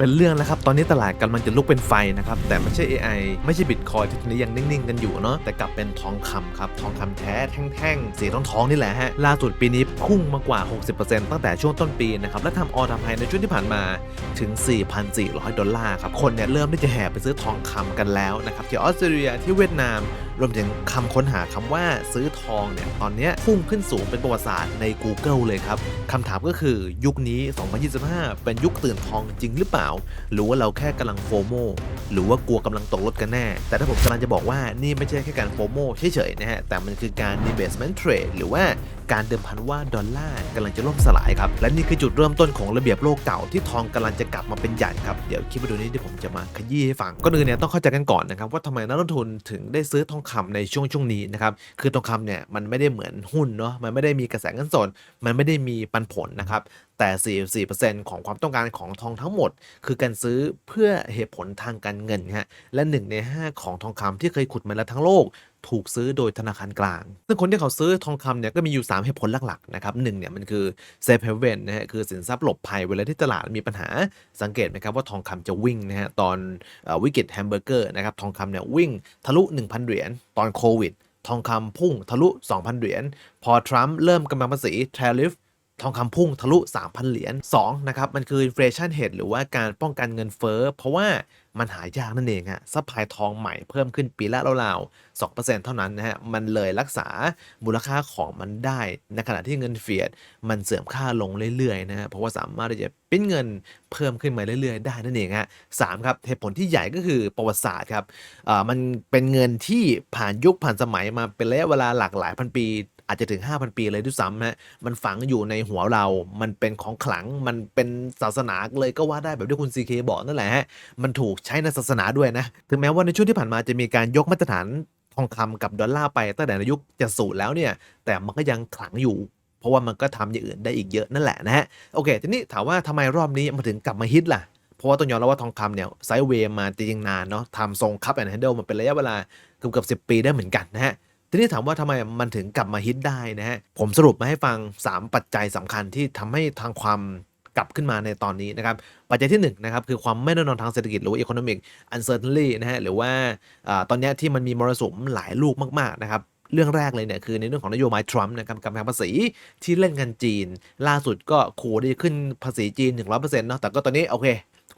เป็นเรื่องแล้วครับ ตอนนี้ตลาดกำลังจะลุกเป็นไฟนะครับ แต่ไม่ใช่ AI ไม่ใช่บิตคอยที่ตอนนี้ยังนิ่ง ๆ กันอยู่เนาะแต่กลับเป็นทองคำครับ ทองคำแท้แท่งๆ สีทองทองๆนี่แหละฮะ ล่าสุดปีนี้พุ่งมากว่า 60%ตั้งแต่ช่วงต้นปีนะครับ และทำออทำไฮในช่วงที่ผ่านมาถึง 4,400 ดอลลาร์ครับ คนเนี่ยเริ่มที่จะแห่ไปซื้อทองคำกันแล้วนะครับที่ออสเตรเลียที่เวียดนามรวมถึงคำค้นหาคำว่าซื้อทองเนี่ยตอนนี้พุ่งขึ้นสูงเป็นประวัติศาสตร์ใน Google เลยครับคำถามก็คือยุคนี้ 2025 เป็นยุคตื่นทองจริงหรือเปล่า หรือว่าเราแค่กำลังโฟโมหรือว่ากลัวกำลังตกรถกันแน่ แต่ถ้าผมกำลังจะบอกว่านี่ไม่ใช่แค่การโฟโมเฉยๆนะฮะ แต่มันคือการ investment trade หรือว่าการเดิมพันว่าดอลลาร์กำลังจะล่มสลายครับ และนี่คือจุดเริ่มต้นของระเบียบโลกเก่าที่ทองกำลังจะกลับมาเป็นใหญ่ครับ เดี๋ยวคลิปวิดีโอนี้ที่ผมจะมาขยี้ให้ฟังก่อนอื่นเนี่ยต้องเข้าใจกันก่อนนะครับว่าทำไมนักลงทุนถึงได้ซื้อทองคำในช่วงช่วงนี้นะครับ คือทองคำเนี่ยมันไม่ได้เหมือนหุ้นเนาะ มันไม่ได้มีกระแสเงินสด มันไม่ได้มีปันผลนะครับ แต่ 44%ของความต้องการของทองทั้งหมด คือการซื้อเพื่อเหตุผลทางการเงินฮะ และ 1 ใน 5 ของทองคำที่เคยขุดมาแล้วทั้งโลก ถูกซื้อโดยธนาคารกลาง ซึ่งคนที่เขาซื้อทองคำเนี่ยก็มีอยู่ 3 เหตุผลหลักๆนะครับหนึ่งเนี่ยมันคือเซฟเฮเวนนะฮะคือสินทรัพย์หลบภัยเวลาที่ตลาดมีปัญหาสังเกตไหมครับว่าทองคำจะวิ่งนะฮะตอนอวิกฤตแฮมเบอร์เกอร์นะครับทองคำเนี่ยวิ่งทะลุ 1,000 เหรียญตอนโควิด ทองคำพุ่งทะลุ 2,000 เหรียญพอทรัมป์เริ่มกำลังภาษี tariff ทองคำพุ่งทะลุ 3,000 เหรียญ2นะครับ มันคือ inflation hedge หรือว่าการป้องกันเงินเฟ้อ เพราะว่า มันหายากนั่นเองฮะซัพพลายทองใหม่เพิ่มขึ้นปีละราวๆ2%เท่านั้นนะฮะมันเลยรักษามูลค่าของมันได้ในขณะที่เงินเฟียดมันเสื่อมค่าลงเรื่อยๆนะฮะเพราะว่าสามารถที่จะปริ้นเงินเพิ่มขึ้นมาเรื่อยๆ ได้นั่นเองฮะสามครับเหตุผลที่ใหญ่ก็คือประวัติศาสตร์ครับอ่ามันเป็นเงินที่ผ่านยุคผ่านสมัยมาเป็นระยะเวลาหลากหลายพันปี อาจจะถึง 5,000 ปีเลยด้วยซ้ำฮะมันฝังอยู่ในหัวเรา มันเป็นของขลัง มันเป็นศาสนาเลยก็ว่าได้แบบที่คุณซีเคบอกนั่นแหละฮะ มันถูกใช้ในศาสนาด้วยนะ ถึงแม้ว่าในช่วงที่ผ่านมาจะมีการยกมาตรฐานทองคำกับดอลลาร์ไปตั้งแต่ในยุคจะสูตรแล้วเนี่ย แต่มันก็ยังขลังอยู่ เพราะว่ามันก็ทำอย่างอื่นได้อีกเยอะนั่นแหละนะฮะ โอเค ทีนี้ถามว่าทำไมรอบนี้มันถึงกลับมาฮิตล่ะเพราะว่าต้องยอมรับว่าทองคำเนี่ยไซด์เวย์มาจริงนานเนาะทำทรงคัพแอนด์แฮนเดิลมาเป็นระยะเวลาเกือบเกือบสิปีได้เหมือนกันนะฮะ ทีนี้ถามว่าทำไมมันถึงกลับมาฮิตได้นะฮะ ผมสรุปมาให้ฟัง 3 ปัจจัยสำคัญที่ทำให้ทางความกลับขึ้นมาในตอนนี้นะครับ ปัจจัยที่1นนะครับคือความไม่แน่นอนทางเศรษฐกิจหรือว่า economic uncertainty นะฮะหรือว่าอตอนนี้ที่มันมีมรสุมหลายลูกมาก ๆ นะครับเรื่องแรกเลยเนี่ยคือในเรื่องของนโยบายทรัมป์นะครับกำแพงภาษีที่เล่นกันจีน ล่าสุดก็ขู่ที่จะขึ้นภาษีจีน 100%เนาะแต่ก็ตอนนี้โอเค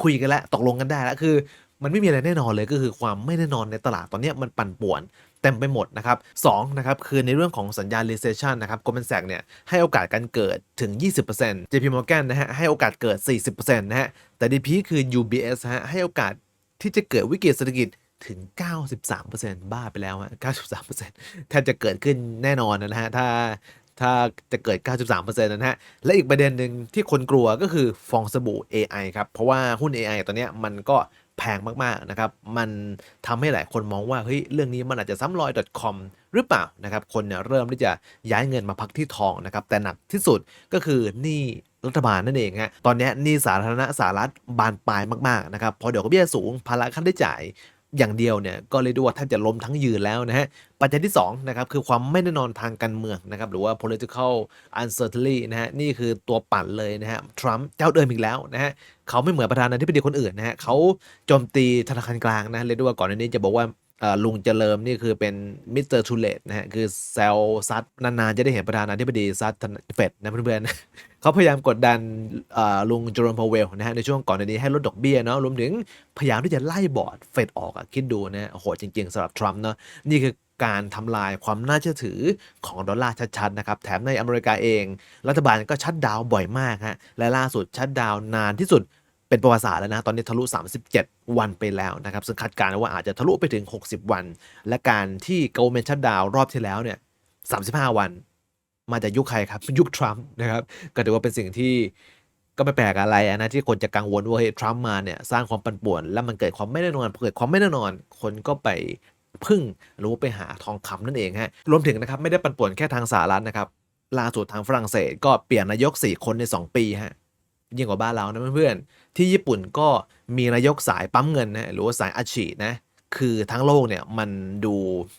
คุยกันแล้วตกลงกันได้แล้วคือ มันไม่มีอะไรแน่นอนเลยก็คือความไม่แน่นอนในตลาดตอนนี้มันปั่นป่วน เต็มไปหมดนะครับ2นะครับคือในเรื่องของสัญญาณ recession นะครับ Goldman Sachs เนี่ยให้โอกาสการเกิดถึง 20% JP Morgan นะฮะให้โอกาสเกิด 40%นะฮะแต่ดีพีคือ UBS ฮะให้โอกาสที่จะเกิดวิกฤตเศรษฐกิจถึง 93%บ้าไปแล้วฮะ93%แทบจะเกิดขึ้นแน่นอนนะฮะถ้าถ้าจะเกิด 93%นะฮะ และอีกประเด็นหนึ่งที่คนกลัวก็คือฟองสบู่ AI ครับ เพราะว่าหุ้น AI ตอนเนี้ยมันก็ แพงมากๆนะครับมันทำให้หลายคนมองว่าเฮ้ยเรื่องนี้มันอาจจะซ้ำรอย .com หรือเปล่านะครับคนเนี่ยเริ่มที่จะย้ายเงินมาพักที่ทองนะครับแต่หนักที่สุดก็คือหนี้รัฐบาลนั่นเองฮะตอนนี้หนี้สาธารณะสหรัฐบานปลายมากๆนะครับพอเดี๋ยวก็เบี้ยสูงภาระค่าใช้จ่าย อย่างเดียวเนี่ยก็เลยดูว่าแทบจะล้มทั้งยืนแล้วนะฮะปัจจัยที่2นะครับคือความไม่แน่นอนทางการเมืองนะครับหรือว่า political uncertainty นะฮะนี่คือตัวปั่นเลยนะฮะทรัมป์เจ้าเดิมอีกแล้วนะฮะเขาไม่เหมือนประธานาธิบดีคนอื่นนะฮะเขาโจมตีธนาคารกลางนะเรียกได้ว่าก่อนหน้านี้จะบอกว่า ลุงเจริญนี่คือเป็นมิสเตอร์ทูเลตนะฮะ คือแซลซัดนานๆ จะได้เห็นประธานาธิบดีซัดเฟดนะเพื่อนๆเขาพยายามกดดันอ่อลุงเจอร์มพาวเวลนะฮะ ในช่วงก่อนหน้านี้ให้ลดดอกเบี้ยเนาะรวมถึงพยายามที่จะไล่บอร์ดเฟดออกอะคิดดูนะโหจริงๆสำหรับทรัมป์เนาะนี่คือการทำลายความน่าเชื่อถือของดอลลาร์ชัดๆนะครับ แถมในอเมริกาเอง รัฐบาลก็ชัดดาวบ่อยมากฮะและล่าสุดชัดดาวนานที่สุด เป็นประวัติศาสตร์แล้วนะ ตอนนี้ทะลุ 37 วันไปแล้วนะครับ ซึ่งคาดการณ์ว่าอาจจะทะลุไปถึง 60 วัน และการที่โกลเมนชัดดาวรอบที่แล้วเนี่ย 35 วัน มาจากยุคใครครับ ยุคทรัมป์นะครับ ก็ถือว่าเป็นสิ่งที่ก็ไม่แปลกอะไรนะที่คนจะกังวลว่าเฮ้ยทรัมป์มาเนี่ยสร้างความปั่นป่วน แล้วมันเกิดความไม่แน่นอนเกิดความไม่แน่นอน คนก็ไปพึ่งหรือว่าไปหาทองคำนั่นเองฮะรวมถึงนะครับไม่ได้ปั่นป่วนแค่ทางสหรัฐนะครับล่าสุดทางฝรั่งเศสก็เปลี่ยนนายก 4 คนใน 2 ปีฮะ ยิ่งกว่าบ้านเรานะเพื่อนๆที่ญี่ปุ่นก็มีนายกสายปั๊มเงินนะหรือว่าสายอาชีนะคือทั้งโลกเนี่ยมันดู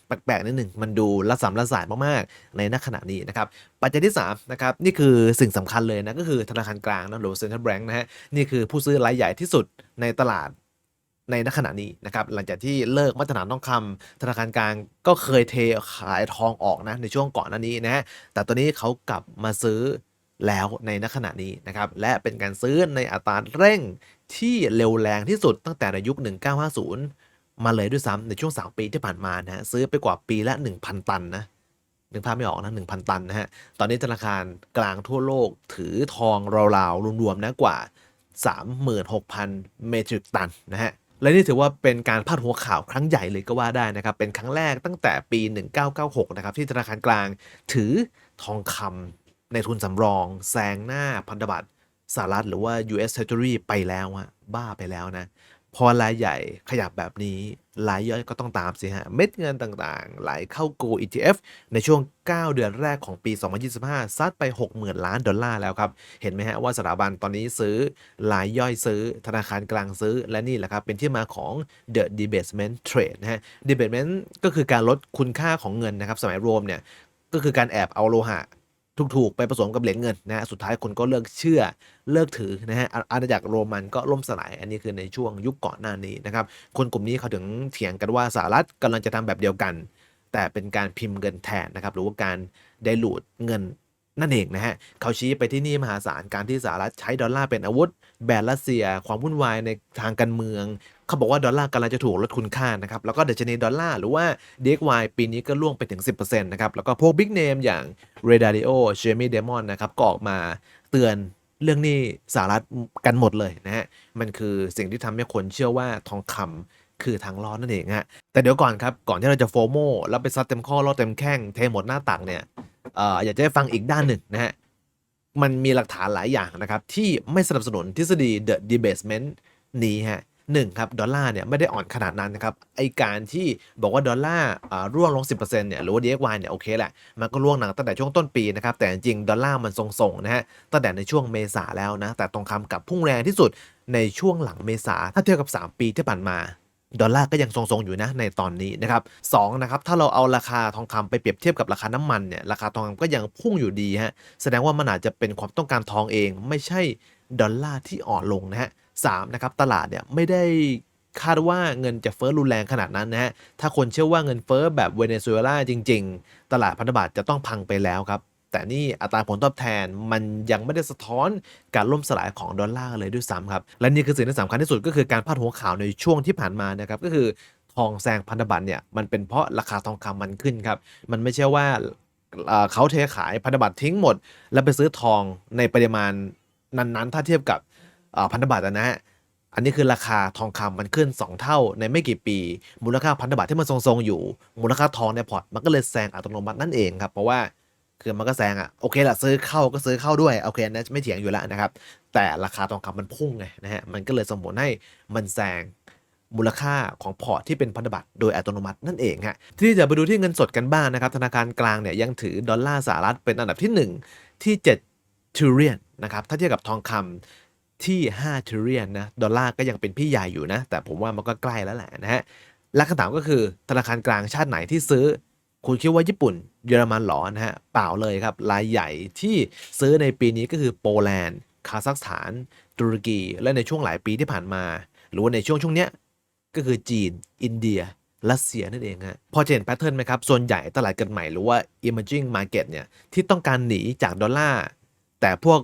แปลกๆนิดหนึ่งมันดูละสามละสายมากๆ ในณขณะนี้นะครับปัจจัยที่3นะครับนี่คือสิ่งสำคัญเลยนะก็คือธนาคารกลางนะหรือ Central Bank นะฮะนี่คือผู้ซื้อรายใหญ่ที่สุดในตลาดในณขณะนี้นะครับหลังจากที่เลิกมาตรฐานทองคำธนาคารกลางก็เคยเทขายทองออกนะในช่วงก่อนหน้านี้นะฮะแต่ตอนนี้เขากลับมาซื้อ แล้วในณขณะนี้นะครับ และเป็นการซื้อในอัตราเร่งที่เร็วแรงที่สุดตั้งแต่ในยุค 1950 มาเลยด้วยซ้ำในช่วง 3 ปีที่ผ่านมานะฮะซื้อไปกว่าปีละ 1,000 ตันนะนึกภาพไม่ออกนะ1,000 ตันนะฮะ ตอนนี้ธนาคารกลางทั่วโลกถือทองราวๆรวมๆนะกว่า 36,000 เมตริกตันนะฮะและนี่ถือว่าเป็นการพาดหัวข่าวครั้งใหญ่เลยก็ว่าได้นะครับ เป็นครั้งแรกตั้งแต่ปี 1996 นะครับ ที่ธนาคารกลางถือทองคำ ในทุนสำรองแซงหน้าพันธบัตรสหรัฐหรือว่า US Treasury ไปแล้วอะบ้าไปแล้วนะ พอรายใหญ่ขยับแบบนี้รายย่อยก็ต้องตามสิฮะ เม็ดเงินต่างๆ ไหลเข้า Go ETF ในช่วง 9 เดือนแรกของปี 2025 ซัดไป 60,000 ล้านดอลลาร์แล้วครับ เห็นไหมฮะว่าสถาบันตอนนี้ซื้อรายย่อยซื้อธนาคารกลางซื้อและนี่แหละครับ เป็นที่มาของ The Debasement Trade นะฮะ Debasement ก็คือการลดคุณค่าของเงินนะครับ สมัยโรมเนี่ยก็คือการแอบเอาโลหะ ถูกๆ ไปผสมกับเหรียญเงินนะฮะสุดท้ายคนก็เลิกเชื่อเลิกถือนะฮะอาณาจักรโรมันก็ล่มสลายอันนี้คือในช่วงยุคก่อนหน้านี้นะครับคนกลุ่มนี้เขาถึงเถียงกันว่าสหรัฐกำลังจะทำแบบเดียวกัน แต่เป็นการพิมพ์เงินแทนนะครับหรือว่าการไดลูดเงิน นั่นเองนะฮะเขาชี้ไปที่นี่มหาศาลการที่สหรัฐใช้ดอลลาร์เป็นอาวุธ แบนรัสเซีย ความวุ่นวายในทางการเมือง เขาบอกว่าดอลลาร์กำลังจะถูกลดคุณค่านะครับแล้วก็ดัชนีดอลลาร์หรือว่า DXY ปีนี้ก็ล่วงไปถึง 10%นะครับแล้วก็พวกบิ๊กเนมอย่าง r a d a r i o j a m i e Dimon นะครับก็ออกมาเตือนเรื่องนี้สหรัฐกันหมดเลยนะฮะ มันคือสิ่งที่ทำให้คนเชื่อว่าทองคำคือทางรอดนั่นเองฮะ แต่เดี๋ยวก่อนครับ ก่อนที่เราจะโฟโมแล้วไปซัดเต็มข้อรอเต็มแข้งเทหมดหน้าตักเนี่ย อ่ออยากจะให้ฟังอีกด้านหนึ่งนะฮะ มันมีหลักฐานหลายอย่างนะครับ ที่ไม่สนับสนุนทฤษฎี the debasement นี้ฮะหนึ่งครับ ดอลลาร์เนี่ยไม่ได้อ่อนขนาดนั้นนะครับ ไอการที่บอกว่า ดอลลาร์อ่าร่วงลง 10%เนี่ยหรือว่า DXY เนี่ย โอเคแหละ มันก็ร่วงหนังตั้งแต่ช่วงต้นปีนะครับ แต่จริงดอลลาร์มันทรงๆนะฮะตั้งแต่ในช่วงเมษาแล้วนะ แต่ทองคำกับพุ่งแรงที่สุดในช่วงหลังเมษาถ้าเทียบกับ 3 ปีที่ผ่านมา ดอลลาร์ก็ยังทรงๆอยู่นะในตอนนี้นะครับสองนะครับถ้าเราเอาราคาทองคำไปเปรียบเทียบกับราคาน้ำมันเนี่ยราคาทองคำก็ยังพุ่งอยู่ดีฮะแสดงว่ามันอาจจะเป็นความต้องการทองเอง ไม่ใช่ดอลลาร์ที่อ่อนลงนะฮะสามนะครับตลาดเนี่ยไม่ได้คาดว่าเงินจะเฟ้อรุนแรงขนาดนั้นนะฮะถ้าคนเชื่อว่าเงินเฟ้อแบบเวเนซุเอลาจริง ๆ ตลาดพันธบัตรจะต้องพังไปแล้วครับ แต่นี่อัตราผลตอบแทนมันยังไม่ได้สะท้อนการล่มสลายของดอลลาร์เลยด้วยซ้ำครับ และนี่คือสิ่งที่สำคัญที่สุดก็คือการพาดหัวข่าวในช่วงที่ผ่านมานะครับก็คือทองแซงพันธบัตรเนี่ยมันเป็นเพราะราคาทองคำมันขึ้นครับมันไม่ใช่ว่าเขาเทขายพันธบัตรทิ้งหมด แล้วไปซื้อทองในปริมาณนั้นๆ ถ้าเทียบกับพันธบัตรนะฮะอันนี้คือราคาทองคำมันขึ้น 2 เท่าในไม่กี่ปี มูลค่าพันธบัตรที่มันทรงๆอยู่ มูลค่าทองในพอร์ตมันก็เลยแซงอัตโนมัตินั่นเองครับเพราะว่า คือมันก็แซงอะโอเคละซื้อเข้าก็ซื้อเข้าด้วยโอเคนะไม่เถียงอยู่แล้วนะครับ แต่ราคาทองคำมันพุ่งไงนะฮะมันก็เลยส่งผลให้มันแซงมูลค่าของพอร์ตที่เป็นพันธบัตรโดยอัตโนมัตินั่นเองฮะที่จะไปดูที่เงินสดกันบ้างนะครับ ธนาคารกลางเนี่ยยังถือดอลลาร์สหรัฐเป็นอันดับที่ 1 ที่7 trillion นะครับถ้าเทียบกับทองคำที่5 trillion นะดอลลาร์ก็ยังเป็นพี่ใหญ่อยู่นะ แต่ผมว่ามันก็ใกล้แล้วแหละนะฮะและคำถามก็คือธนาคารกลางชาติไหนที่ซื้อ คุณคิดว่าญี่ปุ่นเยอรมันหรอนะฮะเปล่าเลยครับรายใหญ่ที่ซื้อในปีนี้ก็คือโปแลนด์คาซัคสถาน ตุรกี และในช่วงหลายปีที่ผ่านมา หรือว่าในช่วงช่วงเนี้ยก็คือจีน อินเดียรัสเซียนั่นเองฮะพอจะเห็นแพทเทิร์นไหมครับ ส่วนใหญ่ตลาดเกิดใหม่หรือว่า emerging market เนี่ยที่ต้องการหนีจากดอลลาร์แต่พวก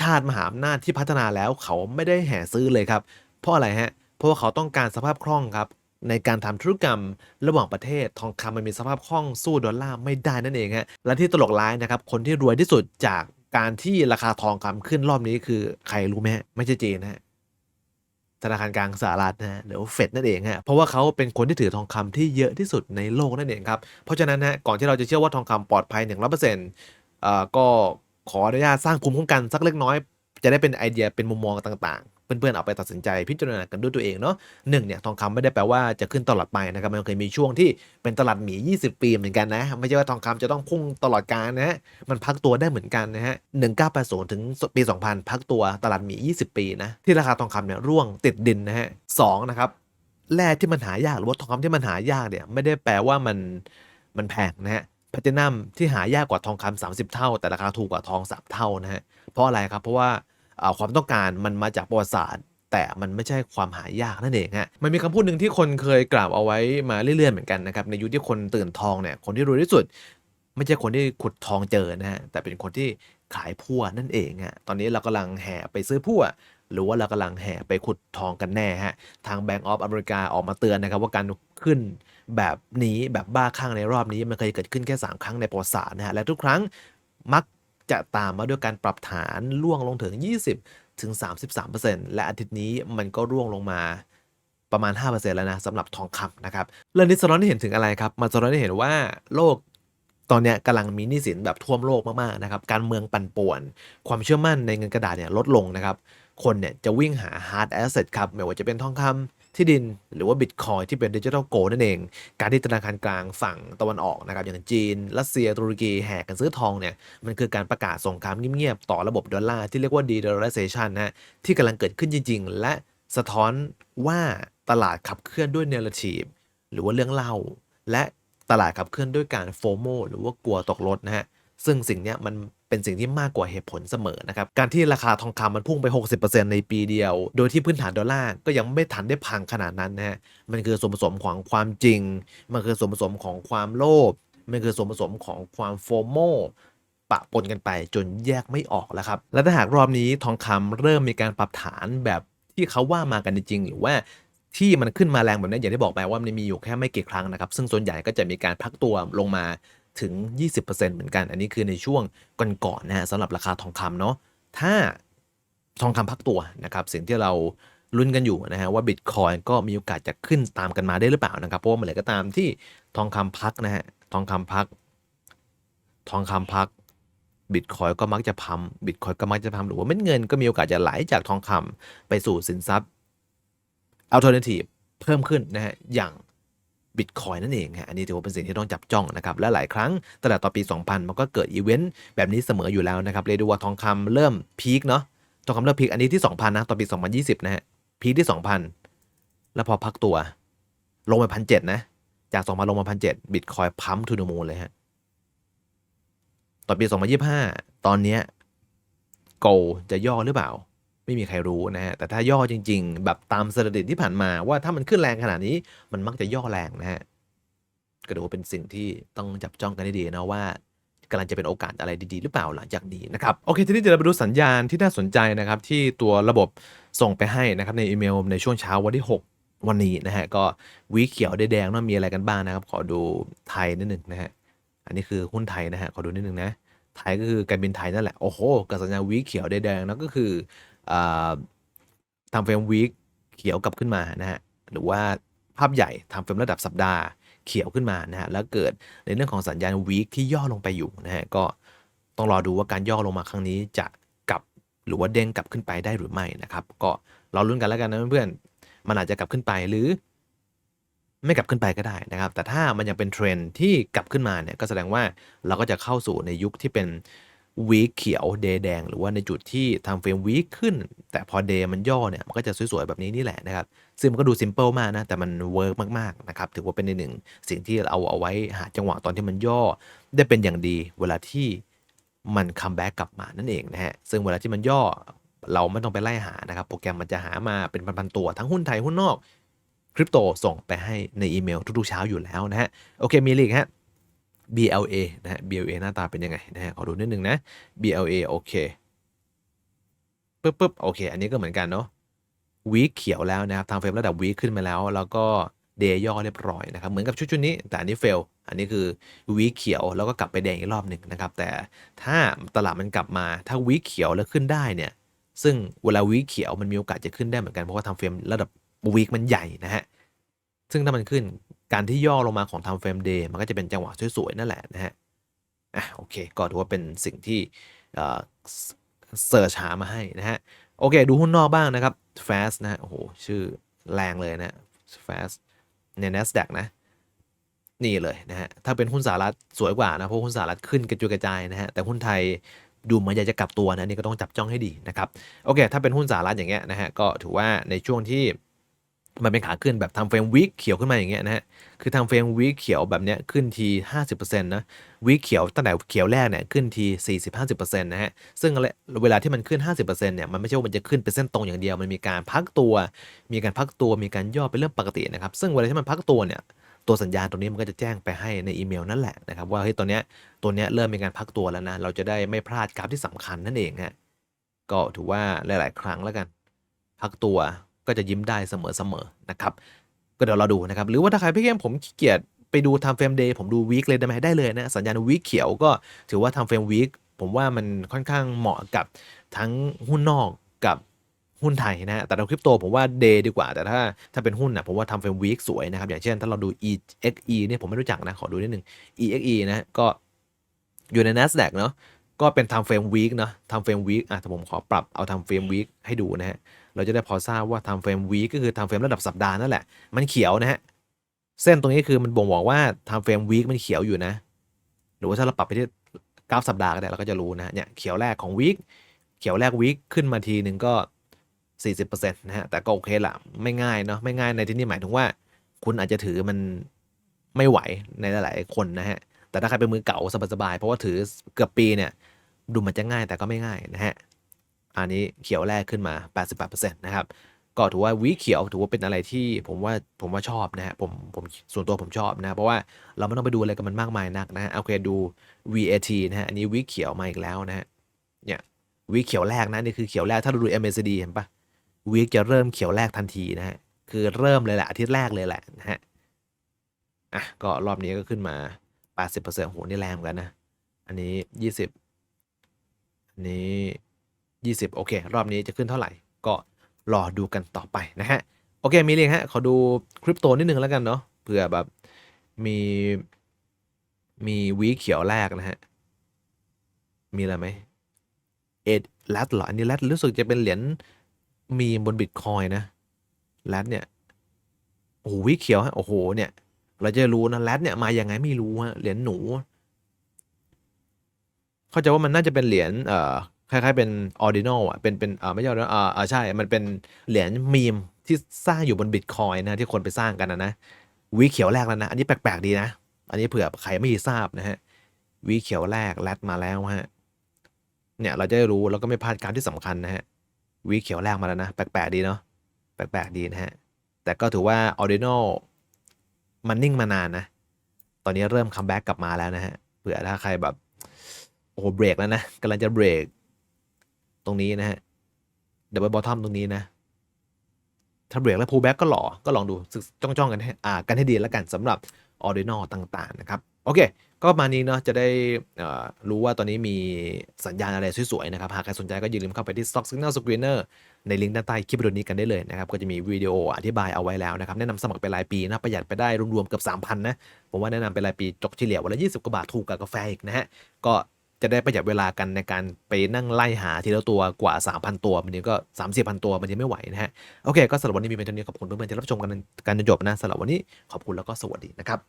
ชาติมหาอำนาจที่พัฒนาแล้วเขาไม่ได้แห่ซื้อเลยครับ เพราะอะไรฮะเพราะว่าเขาต้องการสภาพคล่องครับ ในการทำธุรกรรมระหว่างประเทศทองคำมันมีสภาพคล่องสู้ดอลลาร์ไม่ได้นั่นเองฮะและที่ตลกร้ายนะครับคนที่รวยที่สุดจากการที่ราคาทองคำขึ้นรอบนี้คือใครรู้ไหมไม่ใช่จีนฮะธนาคารกลางสหรัฐนะฮะหรือว่าเฟดนั่นเองฮะเพราะว่าเขาเป็นคนที่ถือทองคำที่เยอะที่สุดในโลกนั่นเองครับเพราะฉะนั้นฮะก่อนที่เราจะเชื่อว่าทองคำปลอดภัย100%เปอ่อก็ขออนุญาตสร้างภูมิคุ้มกันสักเล็กน้อย จะได้เป็นไอเดียเป็นมุมมองต่างๆ เพื่อนๆเอาไปตัดสินใจพิจารณากันด้วยตัวเองเนาะหนึ่งเนี่ยทองคำไม่ได้แปลว่าจะขึ้นตลอดไปนะครับมันเคยมีช่วงที่เป็นตลาดหมี 20 ปีเหมือนกันนะ ไม่ใช่ว่าทองคำจะต้องพุ่งตลอดกาลนะฮะมันพักตัวได้เหมือนกันนะฮะ1980ถึงปี 2000 พักตัวตลาดหมี 20 ปีนะที่ราคาทองคำเนี่ยร่วงติดดินนะฮะสองนะครับแร่ที่มันหายากหรือว่าทองคำที่มันหายากเนี่ยไม่ได้แปลว่ามันมันแพงนะฮะแพลตินัมที่หายากกว่าทองคำ30 เท่า แต่ราคาถูกกว่าทอง 3 เท่านะฮะเพราะอะไรครับเพราะว่า ความต้องการมันมาจากประวัติศาสตร์ แต่มันไม่ใช่ความหายากนั่นเองฮะมันมีคำพูดหนึ่งที่คนเคยกล่าวเอาไว้มาเรื่อยๆเหมือนกันนะครับในยุคที่คนตื่นทองเนี่ยคนที่รวยที่สุด ไม่ใช่คนที่ขุดทองเจอนะฮะแต่เป็นคนที่ขายพั่วนั่นเองฮะตอนนี้เรากำลังแห่ไปซื้อพั่วหรือว่าเรากำลังแห่ไปขุดทองกันแน่ฮะ ทาง Bank of America ออกมาเตือนนะครับว่าการขึ้นแบบนี้แบบบ้าคลั่งในรอบนี้ มันเคยเกิดขึ้นแค่ 3 ครั้งในประวัติศาสตร์นะฮะ และทุกครั้งมัก จะตามมาด้วยการปรับฐานล่วงลงถึง 20 ถึง 33%และอาทิตย์นี้มันก็ร่วงลงมาประมาณ 5%แล้วนะสำหรับทองคำนะครับเรื่องนี้สะท้อนให้เห็นถึงอะไรครับมันสะท้อนให้เห็นว่าโลกตอนนี้กำลังมีหนี้สินแบบท่วมโลกมากๆนะครับการเมืองปั่นป่วน ความเชื่อมั่นในเงินกระดาษเนี่ยลดลงนะครับคนเนี่ยจะวิ่งหา hard asset ครับไม่ว่าจะเป็นทองคำ ที่ดินหรือว่า Bitcoin ที่เป็นดิจิทัลโกนั่นเอง การที่ธนาคารกลางฝั่งตะวันออกนะครับอย่างจีน รัสเซียตุรกีแห่กันซื้อทองเนี่ยมันคือการประกาศสงครามเงียบๆต่อระบบดอลลาร์ที่เรียกว่า de-dollarization นะฮะที่กำลังเกิดขึ้นจริง ๆ และสะท้อนว่าตลาดขับเคลื่อนด้วย narrative หรือว่าเรื่องเล่า และตลาดขับเคลื่อนด้วยการโฟโมหรือว่ากลัวตกรถนะฮะ ซึ่งสิ่งนี้มันเป็นสิ่งที่มากกว่าเหตุผลเสมอนะครับ การที่ราคาทองคำมันพุ่งไป 60%ในปีเดียว โดยที่พื้นฐานดอลลาร์ก็ยังไม่ทันได้พังขนาดนั้นนะฮะ มันคือส่วนผสมของความจริง มันคือส่วนผสมของความโลภ มันคือส่วนผสมของความโฟโมปะปนกันไปจนแยกไม่ออกแล้วครับ และถ้าหากรอบนี้ทองคำเริ่มมีการปรับฐานแบบที่เขาว่ามากันจริง หรือว่าที่มันขึ้นมาแรงแบบนี้อย่างที่บอกไปว่ามันมีอยู่แค่ไม่กี่ครั้งนะครับ ซึ่งส่วนใหญ่ก็จะมีการพักตัวลงมา ถึง 20%เหมือนกัน อันนี้คือในช่วงก่อนๆนะฮะสำหรับราคาทองคำเนาะถ้าทองคำพักตัวนะครับสิ่งที่เราลุ้นกันอยู่นะฮะว่าบิตคอยก็มีโอกาสจะขึ้นตามกันมาได้หรือเปล่านะครับเพราะว่าเมื่อไหร่ก็ตามที่ทองคำพักนะฮะทองคำพัก ทองคำพักบิตคอยก็มักจะพัมบิตคอยก็มักจะพัมหรือว่าเม็ดเงินก็มีโอกาสจะไหลจากทองคำไปสู่สินทรัพย์ alternative เพิ่มขึ้นนะฮะอย่าง บิตคอยนั่นเองฮะอันนี้ถือว่าเป็นสิ่งที่ต้องจับจ้องนะครับและหลายครั้งตั้งแต่อปี 2000 มันก็เกิดอีเวนต์แบบนี้เสมออยู่แล้วนะครับเรียกได้ว่าทองคำเริ่มพีคเนาะทองคำเริ่มพีคอันนี้ที่ 2,000 นะต่อนปี 2020 นะฮะพีคที่ 2,000 แล้วพอพักตัว ลงไปพันเนะจาก 2,000 ลงมาพันเบิตคอยพัมทูนมูลเลยฮะต่อนปี 2025 ตอนเนี้ยโกจะย่อหรือเปล่า ไม่มีใครรู้นะฮะแต่ถ้าย่อจริง ๆ แบบตามสถิติที่ผ่านมาว่าถ้ามันขึ้นแรงขนาดนี้มันมักจะย่อแรงนะฮะก็ถือว่าเป็นสิ่งที่ต้องจับจ้องกันให้ดีนะว่ากำลังจะเป็นโอกาสอะไรดีๆ หรือเปล่าหลังจากนี้นะครับโอเคทีนี้เดี๋ยวเราไปดูสัญญาณที่น่าสนใจนะครับที่ตัวระบบส่งไปให้นะครับในอีเมลในช่วงเช้าวันที่ 6 วันนี้นะฮะก็วีเขียวได้แดงเนามีอะไรกันบ้างนะครับ ขอดูไทยนิดหนึ่งนะฮะอันนี้คือหุ้นไทยนะฮะขอดูนิดหนึ่งนะไทยก็คือการบินไทยนั่นแหละโอ้โหกับสัญญาวีเขียวได้แดงนะก็คืออ่ ทำเฟรมวีคเขียวกลับขึ้นมานะฮะหรือว่าภาพใหญ่ทำเฟรมระดับสัปดาห์เขียวขึ้นมานะฮะแล้วเกิดในเรื่องของสัญญาณวีคที่ย่อลงไปอยู่นะฮะก็ต้องรอดูว่าการย่อลงมาครั้งนี้จะกลับหรือว่าเด้งกลับขึ้นไปได้หรือไม่นะครับ ก็รอลุ้นกันแล้วกันนะเพื่อนๆมันอาจจะกลับขึ้นไปหรือ ไม่กลับขึ้นไปก็ได้นะครับ แต่ถ้ามันยังเป็นเทรนที่กลับขึ้นมาเนี่ยก็แสดงว่าเราก็จะเข้าสู่ในยุคที่เป็น วีคเขียวเดย์แดง หรือว่าในจุดที่ทำเฟรมวีคขึ้น แต่พอเดย์มันย่อเนี่ย มันก็จะสวยๆ แบบนี้นี่แหละนะครับ ซึ่งมันก็ดูซิมเ l ิลมากนะ แต่มันเวิร์กมากๆ นะครับ ถือว่าเป็นในหนึ่ง สิ่งที่เอาเอาไว้หาจังหวะตอนที่มันย่อ ได้เป็นอย่างดีเวลาที่มันคัมแบ็กกลับมานั่นเองนะฮะซึ่งเวลาที่มันย่อเราไม่ต้องไปไล่หานะครับ โปรแกรมมันจะหามาเป็นพันๆตัวทั้งหุ้นไทยหุ้นนอกคริปโตส่งไปให้ในอีเมลทุกๆเช้าอยู่แล้วนะฮะโอเคมีลีกฮะ BLA นะฮะ BLA หน้าตาเป็นยังไงนะฮะขอดูนิดนึงนะ BLA โอเคปึ๊บปึ๊บโอเค อันนี้ก็เหมือนกันเนาะวีคเขียวแล้วนะครับทางเฟรมระดับวีคขึ้นมาแล้ว แล้วก็เดย์ย่อเรียบร้อยนะครับเหมือนกับชุดชุดนี้ แต่อันนี้เฟลอันนี้คือวีคเขียวแล้วก็กลับไปแดงอีกรอบหนึ่งนะครับ แต่ถ้าตลาดมันกลับมาถ้าวีคเขียวแล้วขึ้นได้เนี่ยซึ่งเวลาวีคเขียวมันมีโอกาสจะขึ้นได้เหมือนกันเพราะว่าทางเฟรมระดับวีคมันใหญ่นะฮะ ซึ่งถ้ามันขึ้นการที่ย่อลงมาของทำเฟรมเดย์มันก็จะเป็นจังหวะสวยๆ นั่นแหละนะฮะอะโอเค ก็ถือว่าเป็นสิ่งที่เสิร์ชหามาให้นะฮะ โอเค ดูหุ้นนอกบ้างนะครับ Fast นะฮะโอ้โห ชื่อแรงเลยนะ Fast ใน NASDAQ นะ นี่เลยนะฮะ ถ้าเป็นหุ้นสหรัฐสวยกว่านะ เพราะหุ้นสหรัฐขึ้นกระจุยกระจายนะฮะ แต่หุ้นไทยดูเหมือนอยากจะกลับตัวนะนี่ก็ต้องจับจ้องให้ดีนะครับ โอเค ถ้าเป็นหุ้นสหรัฐอย่างเงี้ยนะฮะ ก็ถือว่าในช่วงที่ มันเป็นขาขึ้นแบบทำเฟรมวิกเขียวขึ้นมาอย่างเงี้ยนะฮะ คือทำเฟรมวิกเขียวแบบเนี้ยขึ้นที 50%นะวิกเขียวตั้งแต่เขียวแรกเนี่ยขึ้นที 40-50%นะฮะ ซึ่งเวลาที่มันขึ้น 50%เนี่ยมันไม่ใช่ว่ามันจะขึ้นเป็นเส้นตรงอย่างเดียว มันมีการพักตัว มีการพักตัว มีการย่อเป็นเรื่องปกตินะครับ ซึ่งเวลาที่มันพักตัวเนี่ยตัวสัญญาณตรงนี้มันก็จะแจ้งไปให้ในอีเมลนั่นแหละนะครับว่าเฮ้ยตัวเนี้ยตัวเนี้ยเริ่มมีการพักตัวแล้วนะ เราจะได้ไม่พลาดกราฟที่สำคัญนั่นเองฮะก็ถือว่าหลาย ๆ ครั้งแล้วกัน พักตัว ก็จะยิ้มได้เสมอๆนะครับ ก็เดี๋ยวเราดูนะครับ หรือว่าถ้าใครพี่เกมผมขี้เกียจไปดูทำเฟรมเดย์ผมดูวีคเลยได้ไหมได้เลยนะ สัญญาณวีคเขียวก็ถือว่าทำเฟรมวีคผมว่ามันค่อนข้างเหมาะกับทั้งหุ้นนอกกับหุ้นไทยนะฮะแต่เราคริปโตผมว่าเดย์ดีกว่า แต่ถ้าถ้าเป็นหุ้นนะผมว่าทำเฟรมวีคสวยนะครับ อย่างเช่นถ้าเราดู EXE เนี่ยผมไม่รู้จักนะ ขอดูนิดนึง EXE นะก็อยู่ใน NASDAQ เนาะก็เป็นทำเฟรมวีคเนาะทำเฟรมวีคอะแต่ผมขอปรับเอาทำเฟรมวีคให้ดูนะฮะ เราจะได้พอทราบว่าทำเฟรมวีก็คือทำเฟรมระดับสัปดาห์นั่นแหละ มันเขียวนะฮะ เส้นตรงนี้คือมันบ่งบอกว่าทำเฟรมวีคมันเขียวอยู่นะ หรือว่าถ้าเราปรับไปที่กราฟสัปดาห์ก็ได้เราก็จะรู้นะเนี่ยเขียวแรกของวีคเขียวแรกวีคขึ้นมาทีหนึ่งก็ 40%นะฮะ แต่ก็โอเคละไม่ง่ายเนาะไม่ง่ายในที่นี้หมายถึงว่า คุณอาจจะถือมันไม่ไหวในหลาย ๆ คนนะฮะแต่ถ้าใครเป็นมือเก่าสบายๆเพราะว่าถือเกือบปีเนี่ยดูมันจะง่ายแต่ก็ไม่ง่ายนะฮะ อันนี้เขียวแรกขึ้นมา 88%นะครับก็ถือว่าวีเขียวถือว่าเป็นอะไรที่ผมว่าผมว่าชอบนะฮะผมผมส่วนตัวผมชอบนะเพราะว่าเราไม่ต้องไปดูอะไรกับมันมากมายนักนะฮะโอเคดู VAT นะฮะอันนี้วีเขียวมาอีกแล้วนะฮะเนี่ยวีเขียวแรกนะนี่คือเขียวแรกถ้าเราดู MACD เห็นปะวีจะเริ่มเขียวแรกทันทีนะฮะคือเริ่มเลยแหละอาทิตย์แรกเลยแหละนะฮะอะก็รอบนี้ก็ขึ้นมา 80%โหนี่แรงกันนะ อันนี้ 20 อันนี้ 20 โอเค รอบนี้จะขึ้นเท่าไหร่ ก็รอดูกันต่อไปนะฮะ โอเค มีเลยงฮะ ขอดูคริปโตนิดนึงแล้วกันเนาะเผื่อแบบมี มีวีเขียวแรกนะฮะ มีอะไรไหมเอ็ดแรดเหรอ อันนี้แรดรู้สึกจะเป็นเหรียญมีบนบิตคอยนะแรดเนี่ยโอ้โหวีเขียวฮะโอ้โหเนี่ย เราจะรู้นะแรดเนี่ยมาอย่างไงไม่รู้ฮะเหรียญหนู เข้าใจว่ามันน่าจะเป็นเหรียญเอ่อ คล้ายๆเป็นออร์ดินอลอะเป็นเป็นอ่อไม่ใช่ออร์ดินอลอ่าใช่ มันเป็นเหรียญมีมที่สร้างอยู่บนบิตคอยนะที่คนไปสร้างกันนะนะวีเขียวแรกแล้วนะ อันนี้แปลกๆดีนะ อันนี้เผื่อใครไม่ทราบนะฮะวีเขียวแรกแรดมาแล้วฮะเนี่ยเราจะได้รู้แล้วก็ไม่พลาดการที่สำคัญนะฮะวีเขียวแรกมาแล้วนะ แปลกๆดีเนาะแปลกๆดีนะฮะแต่ก็ถือว่าออร์ดินอลมันนิ่งมานานนะ ตอนนี้เริ่มคัมแบ็กกลับมาแล้วนะฮะเผื่อถ้าใครแบบโอ้โหเบรกแล้วนะกำลังจะเบรก ตรงนี้นะฮะดับเบิลบอททอมตรงนี้นะถ้าเบรกแล้วพูแบ็กก็หล่อ ก็ลองดูจ้องๆกันให้อ่ากันให้ดีแล้วกันสำหรับออ r ดินอลต่างๆนะครับ โอเค ก็มานี้เนาะจะได้รู้ว่าตอนนี้มีสัญญาณอะไรสวยๆนะครับ หากใครสนใจก็อย่าลืมเข้าไปที่ Stock Signal Screener ในลิงก์ด้านใต้คลิปวิดีโอนี้กันได้เลยนะครับ ก็จะมีวิดีโออธิบายเอาไว้แล้วนะครับ แนะนำสมัครเป็นรายปีนะประหยัดไปได้รวมๆเกือบ3,000นะผมว่าแนะนำเป็นรายปีจกเฉลี่ยวันละ 20 กว่าบาทถูกกับกาแฟอีกนะฮะก็ จะได้ประหยัดเวลากันในการไปนั่งไล่หาทีละตัวกว่า 3,000 ตัว มันนี้ก็ 3 4 0 0 ตัว มันยังไม่ไหวนะฮะ โอเค ก็สำหรับวันนี้มีเป็นเท่านี้ขอบคุณเพื่อนๆที่รับชมกันกันจนจบนะสำหรับวันนี้ขอบคุณแล้วก็สวัสดีนะครับ